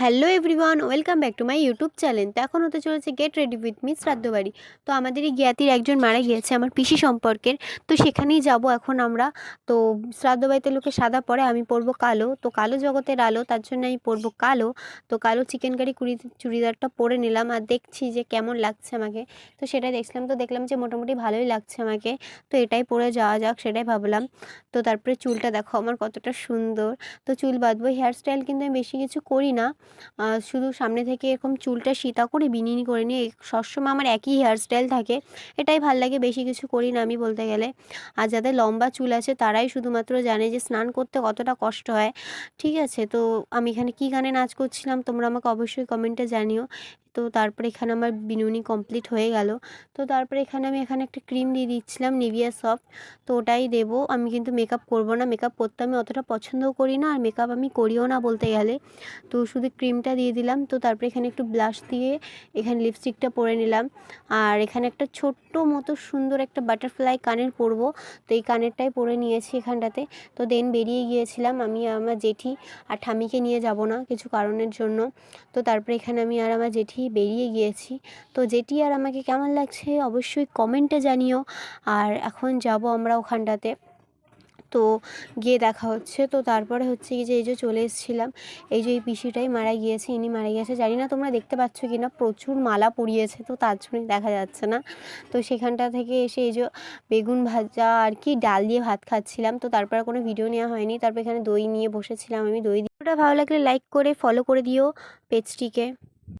Hello everyone welcome back to my YouTube channel তো এখন হতে চলেছে গেট রেডি উইথ মি শ্রাদ্ধ বাড়ি। তো আমাদের এই জ্ঞাতির একজন মারা গিয়েছে আমার পিসি সম্পর্কের। তো সেখানেই যাব এখন আমরা। তো শ্রাদ্ধ বাড়িতে লোকে সাদা পরে, আমি পরবো কালো। তো কালো জগতের আলো, তার জন্য আমি পরবো কালো। তো কালো চিকেন কারি কুড়ি চুড়িদারটা পরে নিলাম আর দেখছি যে কেমন লাগছে আমাকে। তো সেটাই দেখছিলাম, তো দেখলাম যে মোটামুটি ভালোই লাগছে আমাকে। তো এটাই পরে যাওয়া যাক, সেটাই ভাবলাম। তো তারপরে চুলটা দেখো, আমার কতটা সুন্দর। তো চুল বাঁধবো হেয়ার স্টাইল কিন্তু আমি বেশি কিছু করি না। আহ, শুধু সামনে থেকে এরকম চুলটা সীতা করে বিনিনি করে নিই সবসময় আমার একই হেয়ার স্টাইল থাকে। এটাই ভালো লাগে বেশি কিছু করি না আমি বলতে গেলে। আর যাদের লম্বা চুল আছে তারাই শুধুমাত্র জানে যে স্নান করতে কতটা কষ্ট হয়। ঠিক আছে? তো আমি এখানে কী গানে নাচ করছিলাম তোমরা আমাকে অবশ্যই কমেন্টে জানিও। তো তারপরে এখানে আমার বিনুনি কমপ্লিট হয়ে গেল। তো তারপরে এখানে আমি এখানে একটা ক্রিম দিয়ে দিচ্ছিলাম নিভিয়া সফট তো ওটাই দেবো। আমি কিন্তু মেকআপ করব না মেকআপ করতে আমি অতটা পছন্দও করি না, আর মেকআপ আমি করিও না বলতে গেলে। তো শুধু ক্রিমটা দিয়ে দিলাম। তো তারপরে এখানে একটু ব্লাশ দিয়ে এখানে লিপস্টিকটা পরে নিলাম। আর এখানে একটা ছোট্ট মতো সুন্দর একটা বাটারফ্লাই কানের পরবো। তো এই কানেরটাই পরে নিয়েছি এখানটাতে। তো দেন বেরিয়ে গিয়েছিলাম আমি আমার জেঠি, আর ঠামিকে নিয়ে যাব না কিছু কারণের জন্য। তো তারপরে এখানে আমি আর আমার জেঠি বেরিয়ে গিয়েছি। তো যেটি আর আমাকে কেমন লাগছে অবশ্যই কমেন্টে জানিও। আর এখন যাব আমরা ওখানটাতে। তো গিয়ে দেখা হচ্ছে। তো তারপরে হচ্ছে কি যে এই যে চলে এসেছিলাম, এই যে এই পিসিটাই মারা গিয়েছে, ইনি মারা গিয়েছে। জানি না তোমরা দেখতে পাচ্ছ কি না, প্রচুর মালা পরিয়েছে, তো তার জন্যই দেখা যাচ্ছে না। তো সেখানটা থেকে এসে এই যে বেগুন ভাজা আর কি ডাল দিয়ে ভাত খাচ্ছিলাম। তো তারপরে কোনো ভিডিও নেওয়া হয়নি। তারপর এখানে দই নিয়ে বসেছিলাম আমি। দই ভিডিওটা ভালো লাগলে লাইক করে ফলো করে দিও পেজটিকে।